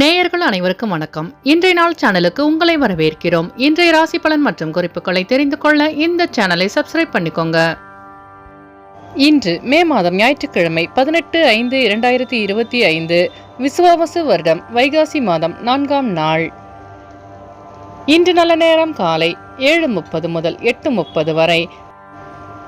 நேயர்கள் அனைவருக்கும் வணக்கம். இன்றைய நாள் சேனலுக்கு உங்களை வரவேற்கிறோம். இன்றைய ராசி பலன் மற்றும் குறிப்புகளை தெரிந்து கொள்ள இந்த சேனலை சப்ஸ்கிரைப் பண்ணிக்கோங்க. இன்று மே மாதம் ஞாயிற்றுக்கிழமை பதினெட்டு ஐந்து இரண்டாயிரத்தி இருபத்தி ஐந்து விசுவாவசு வருடம் வைகாசி மாதம் நான்காம் நாள். இன்று நல்ல நேரம் காலை ஏழு முப்பது முதல் எட்டு முப்பது வரை.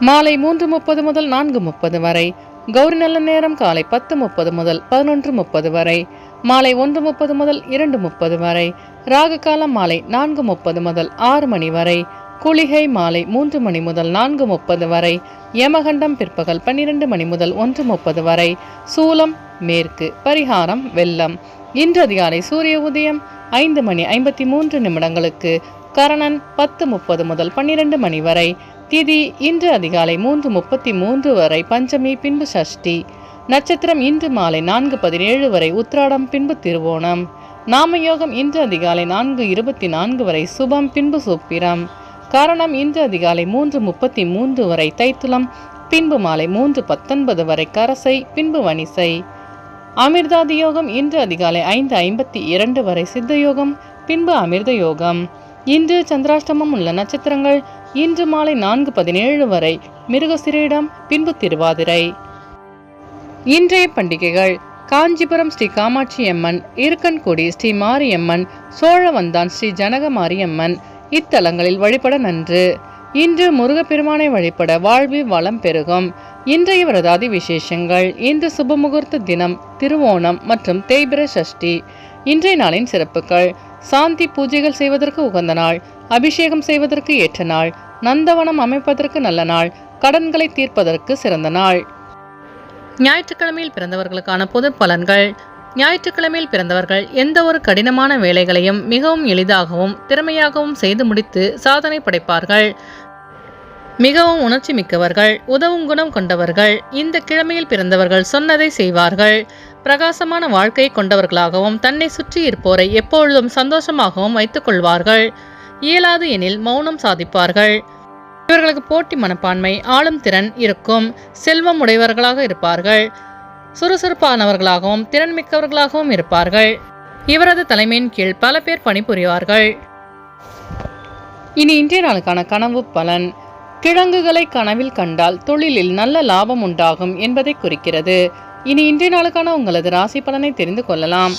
மாலை மூன்று முப்பது முதல் நான்கு முப்பது வரை. கௌரி நல்ல நேரம் காலை பத்து முப்பது முதல் பதினொன்று முப்பது வரை. மாலை ஒன்று முப்பது முதல் இரண்டு முப்பது வரை ராகுகாலம் மாலை நான்கு முப்பது முதல் ஆறு மணி வரை குளிகை மாலை மூன்று மணி முதல் நான்கு முப்பது வரை யமகண்டம் பிற்பகல் பன்னிரண்டு மணி முதல் ஒன்று முப்பது வரை சூலம் மேற்கு பரிகாரம் வெள்ளம். இன்று அதிகாலை சூரிய உதயம் ஐந்து மணி ஐம்பத்தி மூன்று நிமிடங்களுக்கு கரணன் பத்து முப்பது முதல் பன்னிரண்டு மணி வரை திதி இன்று அதிகாலை மூன்று முப்பத்தி மூன்று வரை பஞ்சமி பின்பு சஷ்டி நட்சத்திரம் இன்று மாலை நான்கு பதினேழு வரை உத்திராடம் பின்பு திருவோணம். நாமயோகம் இன்று அதிகாலை நான்கு இருபத்தி நான்கு வரை சுபம் பின்பு சுப்பிரம் காரணம் இன்று அதிகாலை மூன்று முப்பத்தி மூன்று வரை தைத்துளம் பின்பு மாலை மூன்று பத்தொன்பது வரை கரசை பின்பு வனிசை அமிர்தாதி யோகம் இன்று அதிகாலை ஐந்து ஐம்பத்தி இரண்டு வரை சித்த யோகம் பின்பு அமிர்த யோகம். இன்று சந்திராஷ்டமம் உள்ள நட்சத்திரங்கள் இன்று மாலை நான்கு பதினேழு வரை மிருகசிரீடம் பின்பு திருவாதிரை. இன்றைய பண்டிகைகள். காஞ்சிபுரம் ஸ்ரீ காமாட்சி அம்மன் இருக்கன்குடி ஸ்ரீ மாரியம்மன் சோழவந்தான் ஸ்ரீ ஜனக மாரியம்மன் இத்தலங்களில் வழிபட நன்று. இன்று முருகப்பெருமானை வழிபட வாழ்வில் வளம் பெருகும். இன்றைய விரதாதி விசேஷங்கள் இன்று சுபமுகூர்த்த தினம் திருவோணம் மற்றும் தேய்பிர சஷ்டி. இன்றைய நாளின் சிறப்புகள் சாந்தி பூஜைகள் செய்வதற்கு உகந்த நாள் அபிஷேகம் செய்வதற்கு ஏற்ற நாள் நந்தவனம் அமைப்பதற்கு நல்ல நாள் கடன்களை தீர்ப்பதற்கு சிறந்த நாள். ஞாயிற்றுக்கிழமையில் பிறந்தவர்களுக்கான பொது பலன்கள். ஞாயிற்றுக்கிழமையில் பிறந்தவர்கள் எந்த ஒரு கடினமான வேலைகளையும் மிகவும் எளிதாகவும் திறமையாகவும் செய்து முடித்து சாதனை படைப்பார்கள். மிகவும் உணர்ச்சி மிக்கவர்கள் உதவும் குணம் கொண்டவர்கள் இந்த கிழமையில் பிறந்தவர்கள் சொன்னதை செய்வார்கள். பிரகாசமான வாழ்க்கை கொண்டவர்களாகவும் தன்னை சுற்றி இருப்போரை எப்பொழுதும் சந்தோஷமாகவும் வைத்துக் கொள்வார்கள். இயலாது எனில் மௌனம் சாதிப்பார்கள். இவர்களுக்கு போட்டி மனப்பான்மை ஆளும் திறன் இருக்கும். செல்வம் உடையவர்களாக இருப்பார்கள். சுறுசுறுப்பானவர்களாகவும் திறன்மிக்கவர்களாகவும் இருப்பார்கள். இவரது தலைமையின் கீழ் பல பேர் பணிபுரிவார்கள். இனி இன்றைய நாளுக்கான கனவு பலன். கிழங்குகளை கனவில் கண்டால் தொழிலில் நல்ல லாபம் உண்டாகும் என்பதை குறிக்கிறது. இனி இன்றைய நாளுக்கான உங்களது ராசி பலனை தெரிந்து கொள்ளலாம்.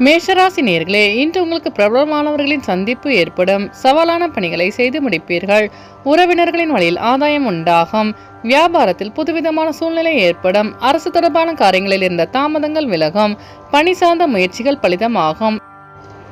மேஷராசி நேர்களே இன்று உங்களுக்கு பிரபலமானவர்களின் சந்திப்பு ஏற்படும். சவாலான பணிகளை செய்து முடிப்பீர்கள். உறவினர்களின் வழியில் ஆதாயம் உண்டாகும். வியாபாரத்தில் புதுவிதமான சூழ்நிலை ஏற்படும். அரசு தொடர்பான காரியங்களில் இருந்த தாமதங்கள் விலகும். பணி சார்ந்த முயற்சிகள் பலிதமாகும்.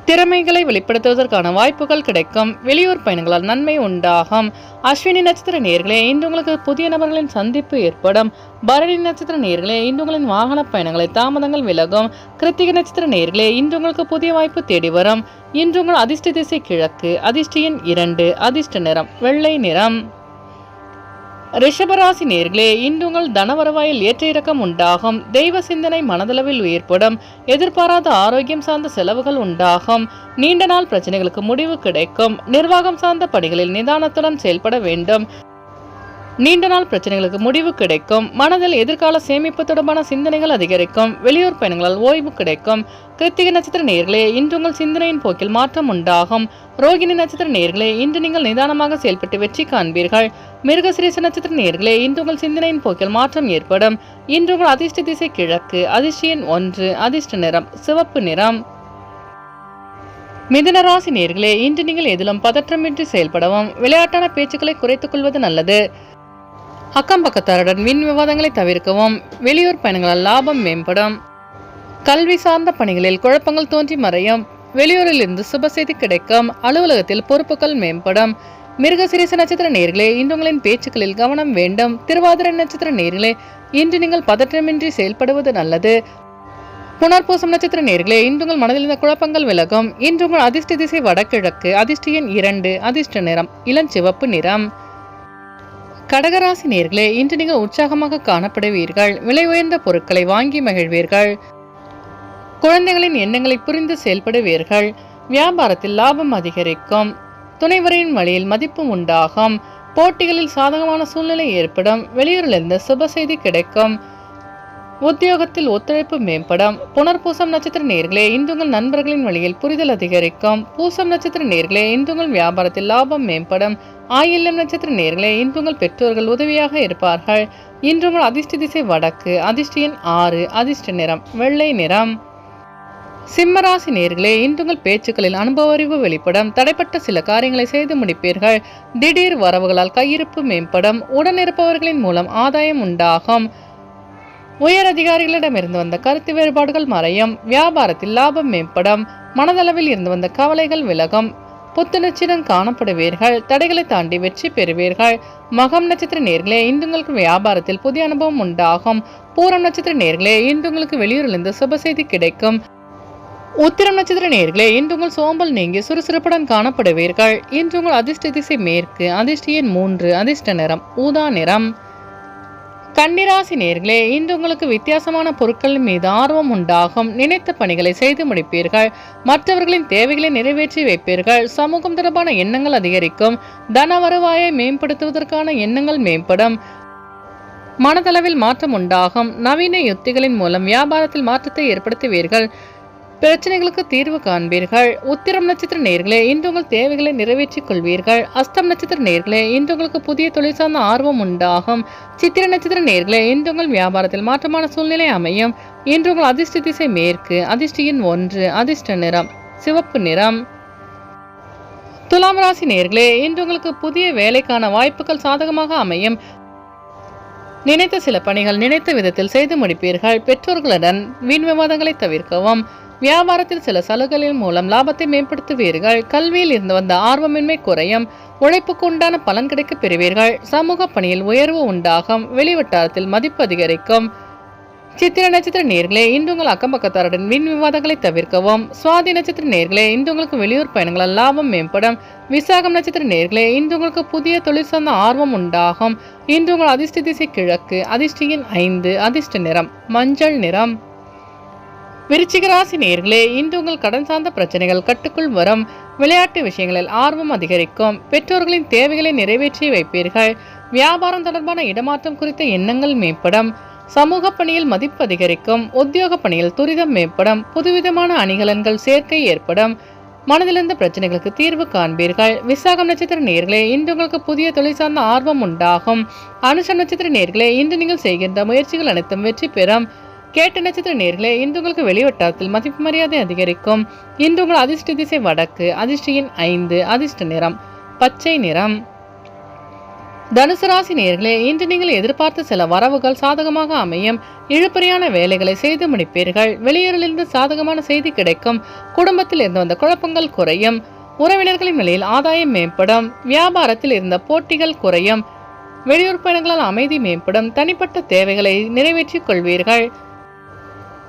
திறமைகளை வெளிப்படுத்துவதற்கான வாய்ப்புகள் கிடைக்கும். வெளியூர் பயணங்களால் நன்மை உண்டாகும். அஸ்வினி நட்சத்திர நேர்களே இன்று உங்களுக்கு புதிய நபர்களின் சந்திப்பு ஏற்படும். பரணி நட்சத்திர நேர்களே இன்று உங்களின் வாகன பயணங்களை தாமதங்கள் விலகும். கிருத்திகை நட்சத்திர நேர்களே இன்று உங்களுக்கு புதிய வாய்ப்பு தேடி வரும். இன்று உங்கள் அதிர்ஷ்ட திசை கிழக்கு அதிர்ஷ்ட எண் இரண்டு அதிர்ஷ்ட நிறம் வெள்ளை நிறம். ரிஷபராசி நேர்களே இன்று உங்கள் தனவரவாயில் ஏற்ற இறக்கம் உண்டாகும். தெய்வ சிந்தனை மனதளவில் ஏற்படும். எதிர்பாராத ஆரோக்கியம் சார்ந்த செலவுகள் உண்டாகும். நீண்ட நாள் பிரச்சனைகளுக்கு முடிவு கிடைக்கும். நிர்வாகம் சார்ந்த பணிகளில் நிதானத்துடன் செயல்பட வேண்டும். நீண்ட நாள் பிரச்சனைகளுக்கு முடிவு கிடைக்கும். மனதில் எதிர்கால சேமிப்பு தொடர்பான சிந்தனைகள் அதிகரிக்கும். வெளியூர் பயணங்களால் ஓய்வு கிடைக்கும். கிருத்திகை நட்சத்திர நேர்களே இன்று உங்கள் சிந்தனையின் போக்கில் மாற்றம் உண்டாகும். ரோகிணி நட்சத்திர நேர்களே இன்று நீங்கள் நிதானமாக செயல்பட்டு வெற்றி காண்பீர்கள். மிருகசிரீச நட்சத்திர நேர்களே இன்று உங்கள் சிந்தனையின் போக்கில் மாற்றம் ஏற்படும். இன்று உங்கள் அதிர்ஷ்ட திசை கிழக்கு அதிர்ஷ்டியின் ஒன்று அதிர்ஷ்ட நிறம் சிவப்பு நிறம். மிதுன ராசி நேர்களே இன்று நீங்கள் எதிலும் பதற்றமின்றி செயல்படவும் விளையாட்டான பேச்சுக்களை குறைத்துக் கொள்வது நல்லது. அக்கம் பக்கத்தாருடன் மின் விவாதங்களை தவிர்க்கவும் வெளியூர் பயணங்களால் லாபம் மேம்படும். கல்வி சார்ந்த பணிகளில் குழப்பங்கள் தோன்றி மறையும். வெளியூரில் இருந்து சுப செய்தி கிடைக்கும். அலுவலகத்தில் பொறுப்புகள் மேம்படும். மிருகசிரீச நட்சத்திர நேர்களே இன்று உங்களின் பேச்சுக்களில் கவனம் வேண்டும். திருவாதிரை நட்சத்திர நேர்களே இன்று நீங்கள் பதற்றமின்றி செயல்படுவது நல்லது. புனர்பூசம் நட்சத்திர நேர்களே இன்று உங்கள் மனதில் இருந்த குழப்பங்கள் விலகும். இன்று உங்கள் அதிர்ஷ்ட திசை வடகிழக்கு அதிர்ஷ்ட எண் இரண்டு அதிர்ஷ்ட நிறம் இளஞ்சிவப்பு நிறம். கடகராசி நேர்களே இன்று நீங்கள் உற்சாகமாக காணப்படுவீர்கள். விலை உயர்ந்த பொருட்களை வாங்கி மகிழ்வீர்கள். குழந்தைகளின் எண்ணங்களை புரிந்து செயல்படுவீர்கள். வியாபாரத்தில் லாபம் அதிகரிக்கும். துணைவரின் வழியில் மதிப்பு உண்டாகும். போட்டிகளில் சாதகமான சூழ்நிலை ஏற்படும். வெளியூரிலிருந்து சுப செய்தி கிடைக்கும். உத்தியோகத்தில் ஒத்துழைப்பு மேம்படும். புனர்பூசம் நட்சத்திர நேர்களே இந்துங்கள் நண்பர்களின் வழியில் புரிதல் அதிகரிக்கும். பூசம் நட்சத்திர நேர்களே இந்துங்கள் வியாபாரத்தில் லாபம் மேம்படும். ஆயில்யம் நட்சத்திர நேர்களே இந்துங்கள் பெற்றோர்கள் உதவியாக இருப்பார்கள். இன்று உங்கள் அதிர்ஷ்ட திசை வடக்கு அதிர்ஷ்ட எண் ஆறு அதிர்ஷ்ட நிறம் வெள்ளை நிறம். சிம்மராசி நேர்களே இன்றுங்கள் பேச்சுக்களில் அனுபவ அறிவு வெளிப்படும். தடைப்பட்ட சில காரியங்களை செய்து முடிப்பீர்கள். திடீர் வரவுகளால் கையிருப்பு மேம்படும். உடனிருப்பவர்களின் மூலம் ஆதாயம் உண்டாகும். உயர் அதிகாரிகளிடமிருந்து வந்த கருத்து வேறுபாடுகள் மறையும். வியாபாரத்தில் லாபம் மேம்படும். மனதளவில் இருந்து வந்த கவலைகள் விலகும். புத்துணர்ச்சியுடன் காணப்படுவீர்கள். தடைகளை தாண்டி வெற்றி பெறுவீர்கள். மகம் நட்சத்திர நேர்களே இந்துங்களுக்கு வியாபாரத்தில் புதிய அனுபவம் உண்டாகும். பூரம் நட்சத்திர நேர்களே இந்துங்களுக்கு வெளியூரிலிருந்து சுப செய்தி கிடைக்கும். உத்திரம் நட்சத்திர நேர்களே இன்று உங்கள் சோம்பல் நீங்கி சுறுசுறுப்புடன் காணப்படுவீர்கள். இன்று உங்கள் அதிர்ஷ்ட திசை மேற்கு அதிர்ஷ்ட எண் மூன்று அதிர்ஷ்ட நிறம் ஊதா நிறம். கன்னிராசி நேர்களே இன்று உங்களுக்கு வித்தியாசமான பொருட்கள் மீது ஆர்வம் உண்டாகும். நினைத்த பணிகளை செய்து முடிப்பீர்கள். மற்றவர்களின் தேவைகளை நிறைவேற்றி வைப்பீர்கள். சமூகம் தொடர்பான எண்ணங்கள் அதிகரிக்கும். தன வருவாயை மேம்படுத்துவதற்கான எண்ணங்கள் மேம்படும். மனதளவில் மாற்றம் உண்டாகும். நவீன யுத்திகளின் மூலம் வியாபாரத்தில் மாற்றத்தை ஏற்படுத்துவீர்கள். பிரச்சனைகளுக்கு தீர்வு காண்பீர்கள். உத்திரம் நட்சத்திர நேர்களே இன்று உங்கள் தேவைகளை நிறைவேற்றிக் கொள்வீர்கள். அஸ்தம் நட்சத்திர நேர்களே இன்று உங்களுக்கு புதிய தொழில் சார்ந்த ஆர்வம் உண்டாகும். சித்திர நட்சத்திர நேர்களே இன்று உங்கள் வியாபாரத்தில் மாற்றமான சூழ்நிலை அமையும். இன்று உங்கள் அதிர்ஷ்ட திசை மேற்கு அதிர்ஷ்ட ஒன்று அதிர்ஷ்ட நிறம் சிவப்பு நிறம். துலாம் ராசி நேர்களே இன்று உங்களுக்கு புதிய வேலைக்கான வாய்ப்புகள் சாதகமாக அமையும். நினைத்த சில பணிகள் நினைத்த விதத்தில் செய்து முடிப்பீர்கள். பெற்றோர்களுடன் வீண் விவாதங்களை தவிர்க்கவும். வியாபாரத்தில் சில சலுகைகளின் மூலம் லாபத்தை மேம்படுத்துவீர்கள். கல்வியில் இருந்து வந்த ஆர்வமின்மை குறையும். உழைப்புக்கு உண்டான பலன் கிடைக்க பெறுவீர்கள். சமூக பணியில் உயர்வு உண்டாகும். வெளிவட்டாரத்தில் மதிப்பு அதிகரிக்கும். சித்திர நட்சத்திர நேர்களே இன்று உங்கள் அக்கம் பக்கத்தாருடன் வீண் விவாதங்களை தவிர்க்கவும். சுவாதி நட்சத்திர நேர்களே இன்று உங்களுக்கு வெளியூர் பயணங்களால் லாபம் மேம்படும். விசாகம் நட்சத்திர நேர்களே இன்று உங்களுக்கு புதிய தொழில் சார்ந்த ஆர்வம் உண்டாகும். இன்று உங்கள் அதிர்ஷ்ட திசை கிழக்கு அதிர்ஷ்டியின் ஐந்து அதிர்ஷ்ட நிறம் மஞ்சள் நிறம். விருச்சிக ராசி நேர்களே இன்று உங்கள் கடன் சார்ந்த பிரச்சனைகள் கட்டுக்குள் வரும் விளையாட்டு விஷயங்களில் ஆர்வம் அதிகரிக்கும். பெற்றோர்களின் தேவைகளை நிறைவேற்றி வைப்பீர்கள். வியாபாரம் தொடர்பான இடமாற்றம் குறித்த எண்ணங்கள் மேம்படும். சமூக பணியில் மதிப்பு அதிகரிக்கும். உத்தியோக பணியில் துரிதம் மேம்படும். புதுவிதமான அணிகலன்கள் சேர்க்கை ஏற்படும். மனதிலிருந்த பிரச்சனைகளுக்கு தீர்வு காண்பீர்கள். விசாகம் நட்சத்திர நேர்களே இன்று உங்களுக்கு புதிய தொழில் சார்ந்த ஆர்வம் உண்டாகும். அனுஷம் நட்சத்திர நேர்களே இன்று நீங்கள் செய்கின்ற முயற்சிகள் அனைத்தும் வெற்றி பெறும். கேட்ட நட்சத்திர நேர்களே இன்று உங்களுக்கு வெளிவட்டாரத்தில் மதிப்பு மரியாதை அதிகரிக்கும். இன்று உங்கள் அதிர்ஷ்ட திசை வடக்கு அதிர்ஷ்டியின் ஐந்து அதிர்ஷ்ட நிறம் பச்சை நிறம். தனுசு ராசி நேர்களே இன்று நீங்கள் எதிர்பார்த்த சில வரவுகள் சாதகமாக அமையும். இழுபறியான வேலைகளை செய்து முடிப்பீர்கள். வெளியூரிலிருந்து சாதகமான செய்தி கிடைக்கும். குடும்பத்தில் இருந்து வந்த குழப்பங்கள் குறையும். உறவினர்களின் நிலையில் ஆதாயம் மேம்படும். வியாபாரத்தில் இருந்த போட்டிகள் குறையும். வெளியூர் பயணங்களால் அமைதி மேம்படும். தனிப்பட்ட தேவைகளை நிறைவேற்றிக் கொள்வீர்கள்.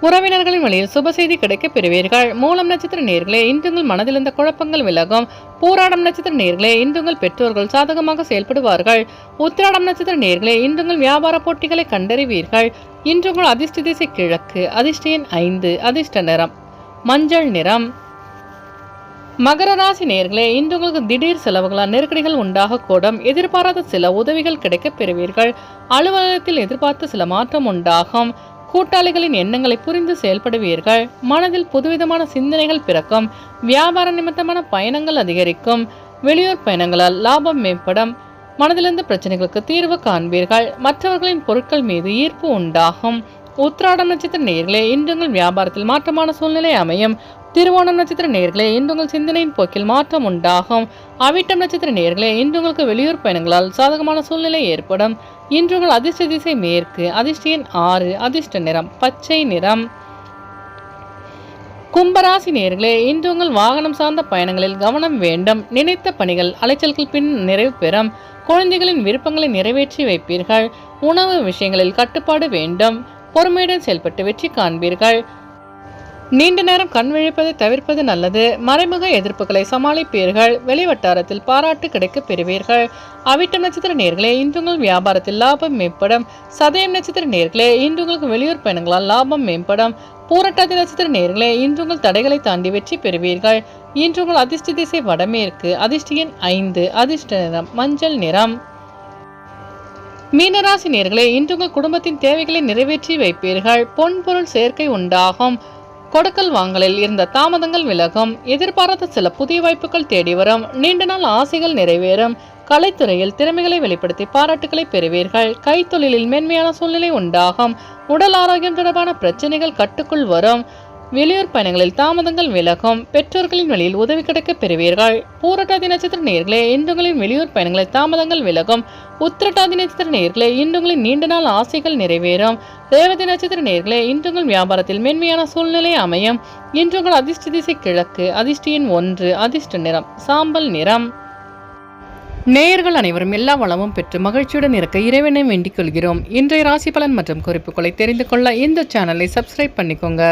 உறவினர்களின் வழியில் சுப செய்தி கிடைக்க பெறுவீர்கள். மூலம் நட்சத்திர நேர்களே இன்றுங்கள் மனதிலிருந்த மனதில் குழப்பங்கள் விலகும். பூராடம் நட்சத்திர நேர்களே இன்றுங்கள் பெற்றோர்கள் சாதகமாக செயல்படுவார்கள். உத்திராடம் நட்சத்திர நேர்களே இன்றுங்கள் வியாபார போட்டிகளை கண்டறிவீர்கள். இன்றுங்கள் அதிர்ஷ்ட திசை கிழக்கு அதிர்ஷ்ட எண் ஐந்து அதிர்ஷ்ட நிறம் மஞ்சள் நிறம். மகர ராசி நேர்களே இன்று உங்களுக்கு திடீர் செலவுகளால் நெருக்கடிகள் உண்டாகக்கூடும். எதிர்பாராத சில உதவிகள் கிடைக்கப் பெறுவீர்கள். அலுவலகத்தில் எதிர்பார்த்த சில மாற்றம் உண்டாகும். கூட்டாளிகளின் எண்ணங்களை புரிந்து செயல்படுவீர்கள். மனதில் புதுவிதமான சிந்தனைகள் பிறக்கும். வியாபார நிமித்தமான பயணங்கள் அதிகரிக்கும். வெளியூர் பயணங்களால் லாபம் மேம்படும். மனதிலிருந்து பிரச்சனைகளுக்கு தீர்வு காண்பீர்கள். மற்றவர்களின் பொருட்கள் மீது ஈர்ப்பு உண்டாகும். உத்ராட நட்சத்திர நேர்களே இன்று உங்கள் வியாபாரத்தில் மாற்றமான சூழ்நிலை அமையும். திருவோணம் நட்சத்திர நேர்களே இன்று உங்கள் சிந்தனையின் போக்கில் மாற்றம் உண்டாகும். அவிட்டம் நட்சத்திர நேர்களே இன்று உங்களுக்கு வெளியூர் பயணங்களால் சாதகமான சூழ்நிலை ஏற்படும். இன்று உங்கள் அதிர்ஷ்ட திசை மேற்கு அதிர்ஷ்ட எண் ஆறு அதிர்ஷ்ட நிறம் பச்சை நிறம். கும்பராசி நேர்களே இன்று உங்கள் வாகனம் சார்ந்த பயணங்களில் கவனம் வேண்டும். நினைத்த பணிகள் அலைச்சல்கள் பின் நிறைவு பெறும். குழந்தைகளின் விருப்பங்களை நிறைவேற்றி வைப்பீர்கள். உணவு விஷயங்களில் கட்டுப்பாடு வேண்டும். பொறுமையுடன் செயல்பட்டு வெற்றி காண்பீர்கள். நீண்ட நேரம் கண் விழிப்பதை தவிர்ப்பது நல்லது. மறைமுக எதிர்ப்புகளை சமாளிப்பீர்கள். வெளிவட்டாரத்தில் பாராட்டு கிடைக்கப் பெறுவீர்கள். அவிட்டம் நட்சத்திர நேர்களே இந்துங்கள் வியாபாரத்தில் லாபம் மேம்படும். சதயம் நட்சத்திர நேர்களே இந்துங்களுக்கு வெளியூர் பயணங்களால் லாபம் மேம்படும். பூரட்டாதி நட்சத்திர நேர்களே இன்றுங்கள் தடைகளை தாண்டி வெற்றி பெறுவீர்கள். இன்றுங்கள் அதிர்ஷ்ட திசை வடமேற்கு அதிர்ஷ்ட எண் ஐந்து அதிர்ஷ்ட நிறம் மஞ்சள் நிறம். மீனராசி நேர்களே இன்று உங்கள் குடும்பத்தின் தேவைகளை நிறைவேற்றி வைப்பீர்கள். பொன் பொருள் சேர்க்கை உண்டாகும். கொடுக்கல் வாங்கலில் இருந்த தாமதங்கள் விலகும். எதிர்பாராத சில புதிய வாய்ப்புகள் தேடி வரும். நீண்ட நாள் ஆசைகள் நிறைவேறும். கலைத்துறையில் திறமைகளை வெளிப்படுத்தி பாராட்டுகளை பெறுவீர்கள். கைத்தொழிலில் மென்மையான சூழ்நிலை உண்டாகும். உடல் ஆரோக்கியம் தொடர்பான பிரச்சனைகள் கட்டுக்குள் வரும். வெளியூர் பயணங்களில் தாமதங்கள் விலகும். பெற்றோர்களின் வழியில் உதவி கிடைக்க பெறுவீர்கள். பூரட்டாதி நட்சத்திர நேர்களே இந்துங்களின் வெளியூர் பயணங்களில் தாமதங்கள் விலகும். உத்திரட்டாதி நட்சத்திர நேர்களே இந்துங்களின் நீண்ட நாள் ஆசைகள் நிறைவேறும். ரேவதி நட்சத்திர நேர்களே இன்றுங்கள் வியாபாரத்தில் மென்மையான சூழ்நிலை அமையும். இன்றுங்கள் அதிர்ஷ்ட திசை கிழக்கு அதிர்ஷ்டியின் ஒன்று அதிர்ஷ்ட நிறம் சாம்பல் நிறம். நேயர்கள் அனைவரும் எல்லா வளமும் பெற்று மகிழ்ச்சியுடன் இருக்க இறைவனை வேண்டிக் கொள்கிறோம். இன்றைய ராசி பலன் மற்றும் குறிப்புகளை தெரிந்து கொள்ள இந்த சேனலை சப்ஸ்கிரைப் பண்ணிக்கோங்க.